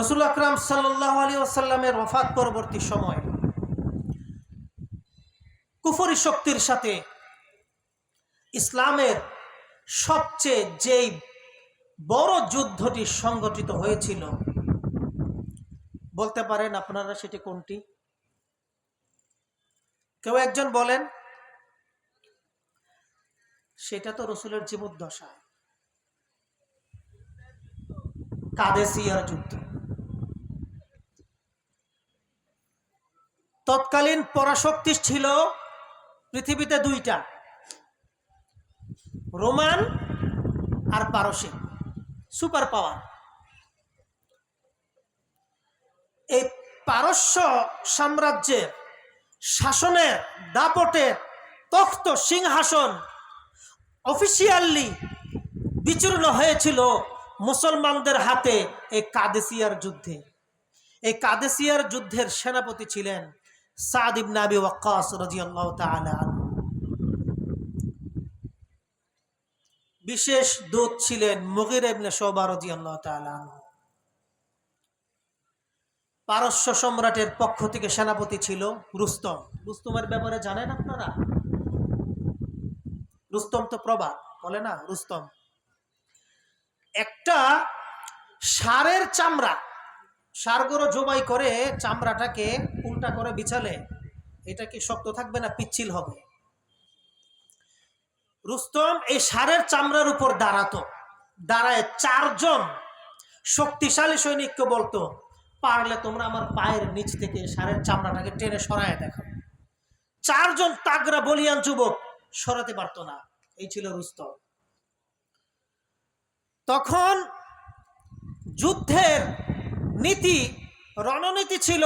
রসুল আকরাম সাল্লাহ আলী আসাল্লামের ওফাত পরবর্তী সময় কুফরি শক্তির সাথে ইসলামের সবচেয়ে যেই বড় যুদ্ধটি সংগঠিত হয়েছিল, বলতে পারেন আপনারা সেটি কোনটি? কেউ একজন বলেন, সেটা তো রসুলের জীবদ্দশা কাদেসিয়ার যুদ্ধ। তৎকালীন পরাশক্তি ছিল পৃথিবীতে দুইটা, রোমান আর পারসিক সুপার পাওয়ার। এই পারস্য সাম্রাজ্যের শাসনের দাপটের তখ্ত সিংহাসন অফিসিয়ালি বিচূর্ণ হয়েছিল মুসলমানদের হাতে এই কাদেসিয়ার যুদ্ধে। এই কাদেসিয়ার যুদ্ধের সেনাপতি ছিলেন সাদ ইবনে আবি ওয়াক্কাস রাদিয়াল্লাহু তাআলা বিশেষ দূত ছিলেন মুগির ইবনে শোবা রাদিয়াল্লাহু তাআলা পারস্য সম্রাটের পক্ষ থেকে সেনাপতি ছিল রুস্তম। রুস্তমের ব্যাপারে জানেন আপনারা? রুস্তম তো প্রবাদ, বলে না? রুস্তম। একটা সারের চামড়া সারগুলো জবাই করে, চামড়াটাকে উল্টা করে বিছালে। এটা কি শক্ত থাকবে না পিচ্ছিল হবে? রুস্তম এই সারের চামড়ার উপর দাঁড়াতো। দাঁড়ায় চারজন শক্তিশালী সৈনিককে বলতো, পারলে তোমরা আমার পায়ের নিচ থেকে সারের চামড়াটাকে টেনে সরায় দেখো। চারজন তাগরা বলিয়ান যুবক সরাতে পারতো না। এই ছিল রুস্তম। তখন যুদ্ধের নীতি, রণনীতি ছিল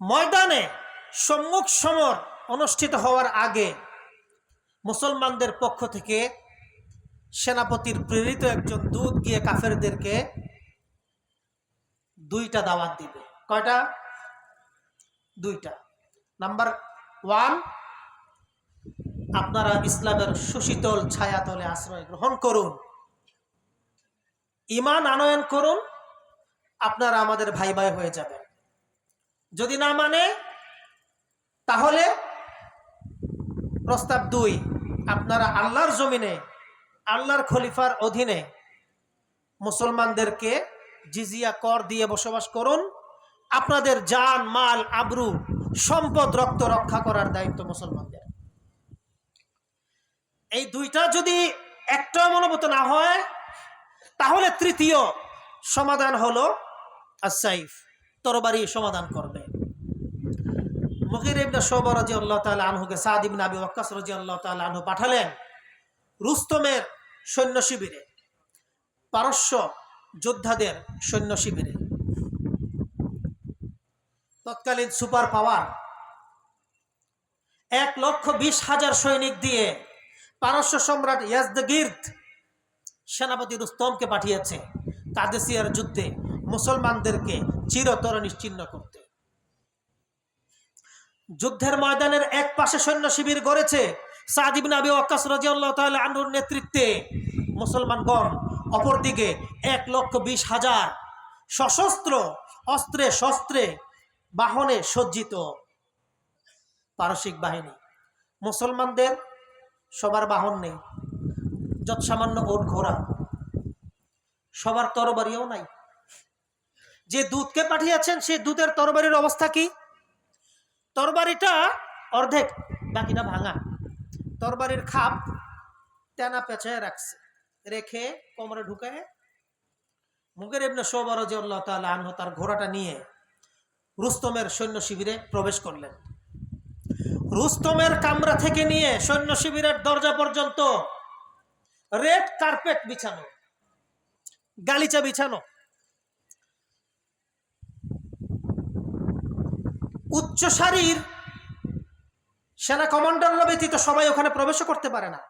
ময়দানে সম্মুখ সমর অনুষ্ঠিত হওয়ার আগে মুসলমানদের পক্ষ থেকে সেনাপতির প্রেরিত একজন দূত গিয়ে কাফেরদেরকে দুইটা দাওয়াত দিবে। কয়টা? দুইটা। নাম্বার ওয়ান, আপনারা ইসলামের সুশীতল ছায়াতলে আশ্রয় গ্রহণ করুন। ইমান আনয়ন করুন, আপনারা আমাদের ভাই ভাই হয়ে যাবেন। যদি না মানে তাহলে প্রস্তাব দুই, আপনারা আল্লাহর জমিনে, আল্লাহর খলিফার অধীনে মুসলমানদেরকে জিজিয়া কর দিয়ে বসবাস করুন। আপনাদের জান, মাল, আবরু, সম্পদ, রক্ত রক্ষা করার দায়িত্ব মুসলমানদের। এই দুইটা যদি একটা মনোভূত না হয় তাহলে তৃতীয় সমাধান হলো আসাইফ তরবারি সমাধান করবে। মুগির ইবনে শোবা রাদিয়াল্লাহু তাআলা আনহুকে সাদ ইবনে আবি ওয়াক্কাস রাদিয়াল্লাহু তাআলা আনহু পাঠালেন রুস্তমের সৈন্য শিবিরে, পারস্য যোদ্ধাদের সৈন্য শিবিরে। তৎকালীন সুপার পাওয়ার এক লক্ষ বিশ হাজার সৈনিক দিয়ে পারস্য সম্রাট ইয়াজদগির্দ সেনাপতি রুস্তমকে পাঠিয়েছে কাদেসিয়ার যুদ্ধে মুসলমানদেরকে চিরতর নিশ্চিন্ন করতে। যুদ্ধের ময়দানের এক পাশে সৈন্য শিবির গড়েছে সাদিবিন আবি ওয়াক্কাস আনহুর নেতৃত্বে। মুসলমানগণ অপরদিকে এক লক্ষ বিশ হাজার সশস্ত্র অস্ত্রে শস্ত্রে বাহনে সজ্জিত পারসিক বাহিনী। মুসলমানদের সবার বাহন নেই। যত সামান্য ওট ঘোড়া। সবার তরবারিও নাই। যে দুধকে পাঠিয়েছেন সেই দুধের তরবারির অবস্থা কি? তরবারিটা অর্ধেক, বাকিটা ভাঙা। তরবারির খাপ টানা পেঁচায় রাখছে। রেখে কোমরে ঢুকে মুগের এমনি সোবরজি আল্লাহ তার ঘোড়াটা নিয়ে রুস্তমের সৈন্য শিবিরে প্রবেশ করলেন। রুস্তমের কামরা থেকে নিয়ে সৈন্য শিবিরের দরজা পর্যন্ত রেড কার্পেট বিছানো, গালিচা বিছানো। উচ্চ সারির সেনা কমান্ডাররা ব্যতীত সবাই ওখানে প্রবেশ করতে পারে না।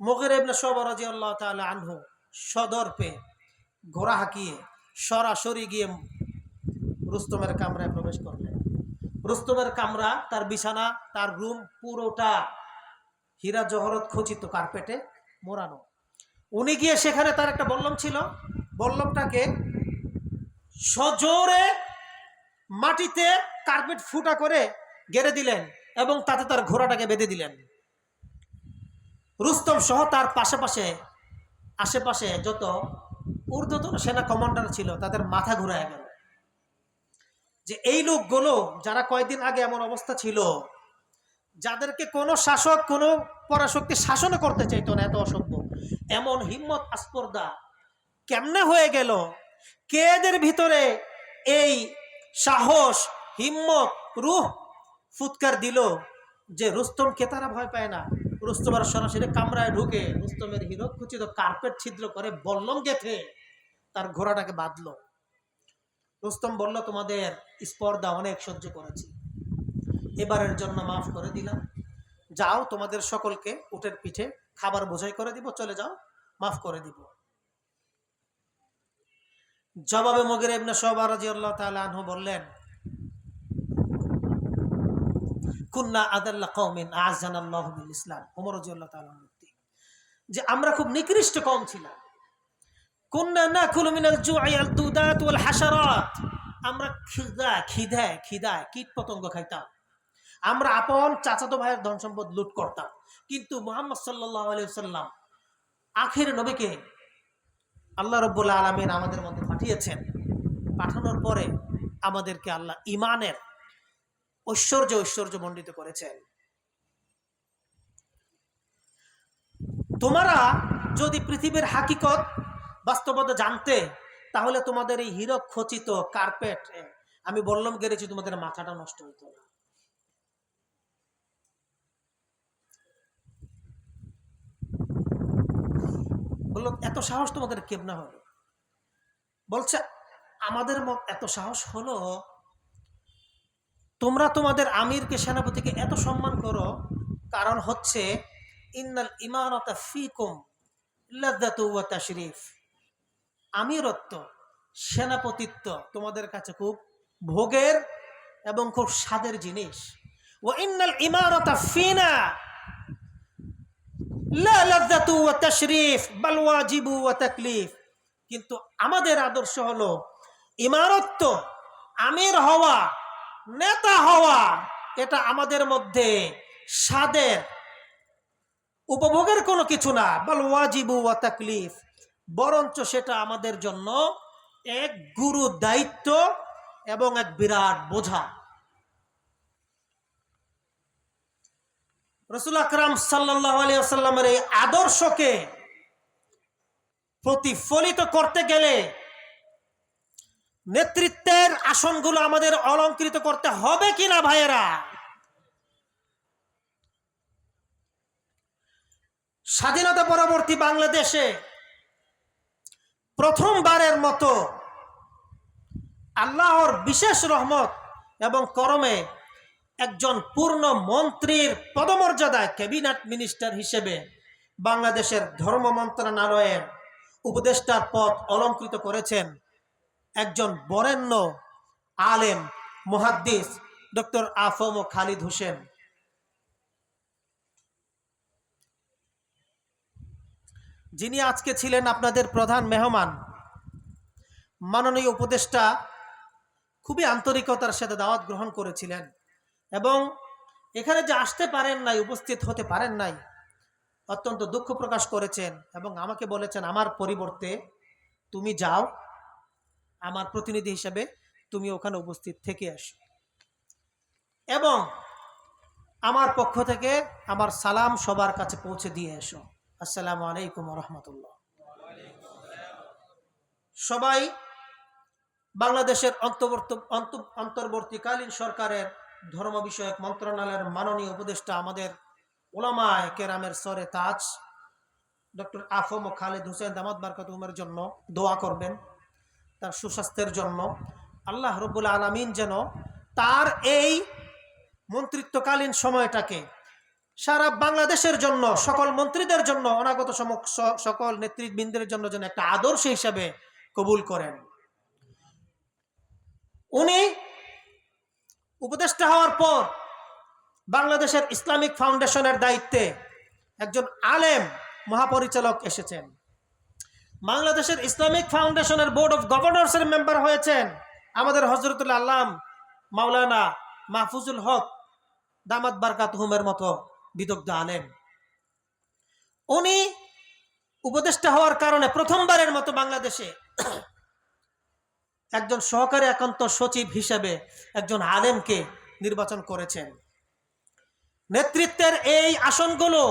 মুগের ইবনে শোবা রাদিয়াল্লাহু তাআলা আনহু সদর্পে ঘোড়া হাঁকিয়ে সরাসরি গিয়ে রুস্তমের কামরায় প্রবেশ করলেন। রুস্তমের কামরা, তার বিছানা, তার রুম পুরোটা হীরা জহরত খচিত কার্পেটে মোড়ানো। উনি গিয়ে সেখানে তার একটা বল্লম ছিল। বল্লমটাকে সজোরে মাটিতে কার্পেট ফুটা করে গেড়ে দিলেন এবং তাতে তার ঘোড়াটাকে বেঁধে দিলেন। রুস্তম সহ তার পাশাপাশে, আশেপাশে যত ঊর্ধ্বতন সেনা কমান্ডার ছিল, তাদের মাথা ঘুরায় গেল। যে এই লোকগুলো যারা কয়েকদিন আগে এমন অবস্থা ছিল, যাদেরকে কোনো শাসক, কোনো পরাশক্তি শাসনও করতে চাইতো না, এত অসভ্য। এমন হিম্মত আস্পর্দা কেমনে হয়ে গেল? কেদের ভিতরে এই সাহস, হিম্মত, রুহ ফুৎকার দিল যে রুস্তমকে তারা ভয় পায় না? রুস্তমের সরাসরি কামরায় ঢুকে রুস্তমের হিরক খুচিত কার্পেট ছিদ্র করে বল্লম গেথে তার ঘোড়াটাকে বাঁধলো। রুস্তম বলল, তোমাদের স্পর্ধা অনেক সহ্য করেছি। এবারের জন্য মাফ করে দিলাম। যাও তোমাদের সকলকে উটের পিঠে, খাবার বোঝাই করে দিব, চলে যাও, মাফ করে দিব। জবাবে মগির ইবনে শোবা রাদিয়াল্লাহু তাআলা আনহু বললেন, কুন্না আদাল্লা কওমিন বিল ইসলাম। ওমর রাদিয়াল্লাহু তাআলা মুক্তি যে আমরা খুব নিকৃষ্ট কম ছিলাম। কুন্না নাকুলু মিনাল জু'i আল দুদাত ওয়াল আমরা খিদা খিদায় কীট পতঙ্গ খাইতাম। আমরা আপন চাচাতো ভাইয়ের ধন সম্পদ লুট করতাম। কিন্তু মোহাম্মদ সাল্লাম আখের নবীকে আল্লাহ রব্বুল আলমিন আমাদের মধ্যে পাঠিয়েছেন। পাঠানোর পরে আমাদেরকে আল্লাহ ইমানের ঐশ্বর্য ঐশ্বর্য মণ্ডিত করেছেন। তোমরা যদি পৃথিবীর হাকিকত বাস্তবতা জানতে, তাহলে তোমাদের এই হীরক খচিত কার্পেট আমি বললাম গেড়েছি, তোমাদের মাথাটা নষ্ট হইতো না। বলল, এত সাহস তোমাদের কেমনা হলো? বলছে, আমাদের মত এত সাহস হলো, তোমরা তোমাদের আমিরকে সেনাপতিকে এত সম্মান করো, কারণ হচ্ছে, ইন্নাল ইমানতা ফিকুম ওয়া আমিরত্ব, সেনাপতিত্ব তোমাদের কাছে খুব ভোগের এবং খুব স্বাদের জিনিস। ও ইন্নাল ইমারতা ফিনা লা লাযযাতু ওয়া তাশরিফ, বাল ওয়াজিবু তাকলিফ। কিন্তু আমাদের আদর্শ হলো ইমারত্ব, আমির হওয়া, নেতা হওয়া, এটা আমাদের মধ্যে স্বাদের, উপভোগের কোনো কিছু না। বল ওয়াজিবু ওয়া তাকলিফ, বরঞ্চ সেটা আমাদের জন্য এক গুরু দায়িত্ব এবং এক বিরাট বোঝা। রসুল আকরাম সাল্লাহ আলিয়াল্লামের এই আদর্শকে প্রতিফলিত করতে গেলে নেতৃত্বের আসনগুলো আমাদের অলঙ্কৃত করতে হবে কিনা, ভাইয়েরা? স্বাধীনতা পরবর্তী বাংলাদেশে প্রথমবারের মতো আল্লাহর বিশেষ রহমত এবং করমে একজন পূর্ণ মন্ত্রীর পদমর্যাদায় ক্যাবিনেট মিনিস্টার হিসেবে বাংলাদেশের ধর্ম মন্ত্রণালয়ের উপদেষ্টার পদ অলঙ্কৃত করেছেন একজন বরেণ্য আলেম মুহাদ্দিস ডক্টর আফম ও খালিদ হোসেন। যিনি আজকে ছিলেন আপনাদের প্রধান মেহমান, মাননীয় উপদেষ্টা খুবই আন্তরিকতার সাথে দাওয়াত গ্রহণ করেছিলেন। এবং এখানে যে আসতে পারেন নাই, উপস্থিত হতে পারেন নাই, অত্যন্ত দুঃখ প্রকাশ করেছেন এবং আমাকে বলেছেন, আমার পরিবর্তে তুমি যাও, আমার প্রতিনিধি হিসেবে তুমি ওখানে উপস্থিত থেকে আসো এবং আমার পক্ষ থেকে আমার সালাম সবার কাছে পৌঁছে দিয়ে এসো। আসসালামু আলাইকুম রহমতুল্লাহ সবাই বাংলাদেশের অন্তর্বর্ত অন্ত- অন্তর্বর্তীকালীন সরকারের ধর্ম বিষয়ক মন্ত্রণালয়ের মাননীয় উপদেষ্টা আমাদের ওলামায় কেরামের সরে তাজ, ডক্টর আফম খালেদ হুসেন দামাদ বারকাত উমের জন্য দোয়া করবেন, তার সুস্বাস্থ্যের জন্য। আল্লাহ রব্বুল আলমিন যেন তার এই মন্ত্রিত্বকালীন সময়টাকে সারা বাংলাদেশের জন্য, সকল মন্ত্রীদের জন্য, অনাগত সকল নেতৃবৃন্দের জন্য যেন একটা আদর্শ হিসাবে কবুল করেন। উনি উপদেষ্টা হওয়ার পর বাংলাদেশের ইসলামিক ফাউন্ডেশনের দায়িত্বে একজন আলেম মহাপরিচালক এসেছেন। বাংলাদেশের ইসলামিক ফাউন্ডেশনের বোর্ড অফ গভর্নর্সের মেম্বার হয়েছেন আমাদের হজরতুল আল্লাম মাওলানা মাহফুজুল হক দামাত বারকাত হুমের মতো বিদগ্ধ আলেম। উনি উপদেষ্টা হওয়ার কারণে প্রথমবারের মতো বাংলাদেশে একজন সহকারী একান্ত সচিব হিসেবে একজন আলেমকে নির্বাচন করেছেন। নেতৃত্বের এই আসনগুলো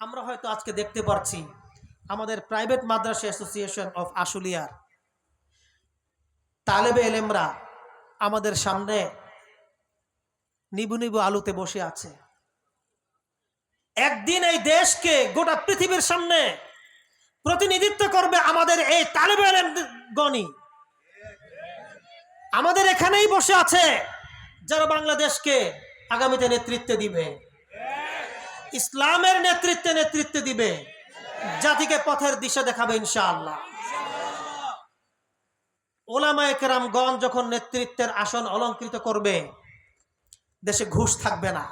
আমরা হয়তো আজকে দেখতে পাচ্ছি আমাদের প্রাইভেট মাদ্রাসা অ্যাসোসিয়েশন অফ আশুলিয়ার তালেবে এলেমরা আমাদের সামনে নিবু নিবু আলুতে বসে আছে। একদিন এই দেশকে গোটা পৃথিবীর সামনে প্রতিনিধিত্ব করবে আমাদের এই তালেবে গণি আমাদের এখানেই বসে আছে যারা বাংলাদেশকে আগামীতে নেতৃত্ব দিবে। ইসলামের নেতৃত্বে নেতৃত্ব দিবে। জাতিকে পথের দিশা দেখাবে ইনশাআল্লাহ। ওলামায়ে কেরামগণ যখন নেতৃত্বের আসন অলঙ্কৃত করবে, দেশে ঘুষ থাকবে না।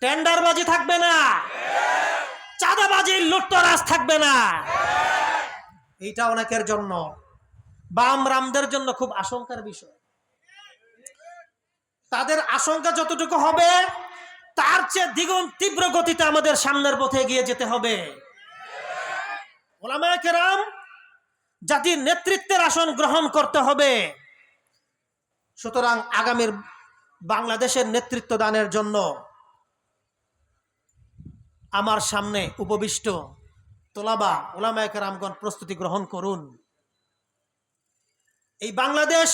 টেন্ডারবাজি থাকবে না। চাঁদাবাজি লুটতরাজ থাকবে না। এইটা অনেকের জন্য। বাম রামদের জন্য খুব আশঙ্কার বিষয়। তাদের আশঙ্কা যতটুকু হবে, তার চেয়ে দ্বিগুণ তীব্র গতিতে আমাদের সামনের পথে এগিয়ে যেতে হবে। ওলামায়ে জাতির নেতৃত্বের আসন গ্রহণ করতে হবে। সুতরাং আগামীর বাংলাদেশের নেতৃত্ব দানের জন্য আমার সামনে উপবিষ্ট তোলাবা ওলামায়ে কেরামগণ প্রস্তুতি গ্রহণ করুন। এই বাংলাদেশ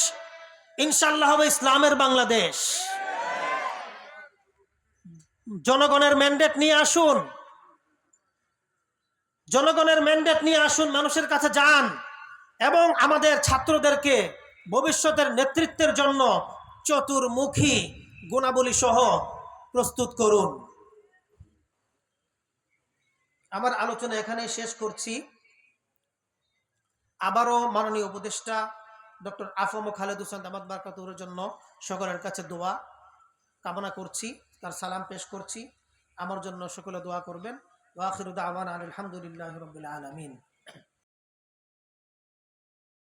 ইনশাল্লাহ হবে ইসলামের বাংলাদেশ। জনগণের ম্যান্ডেট নিয়ে আসুন। জনগণের ম্যান্ডেট নিয়ে আসুন, মানুষের কাছে যান এবং আমাদের ছাত্রদেরকে ভবিষ্যতের নেতৃত্বের জন্য চতুর্মুখী গুণাবলী সহ প্রস্তুত করুন। আমার আলোচনা এখানে শেষ করছি। আবারও মাননীয় উপদেষ্টা ডক্টর আফম খালেদ হোসেন দামাদ বারকাতুরের জন্য সকলের কাছে দোয়া কামনা করছি, তার সালাম পেশ করছি। আমার জন্য সকলে দোয়া করবেন। ওয়াখিরুদ্দাওয়ান আলহামদুলিল্লাহ রবিল আলমিন।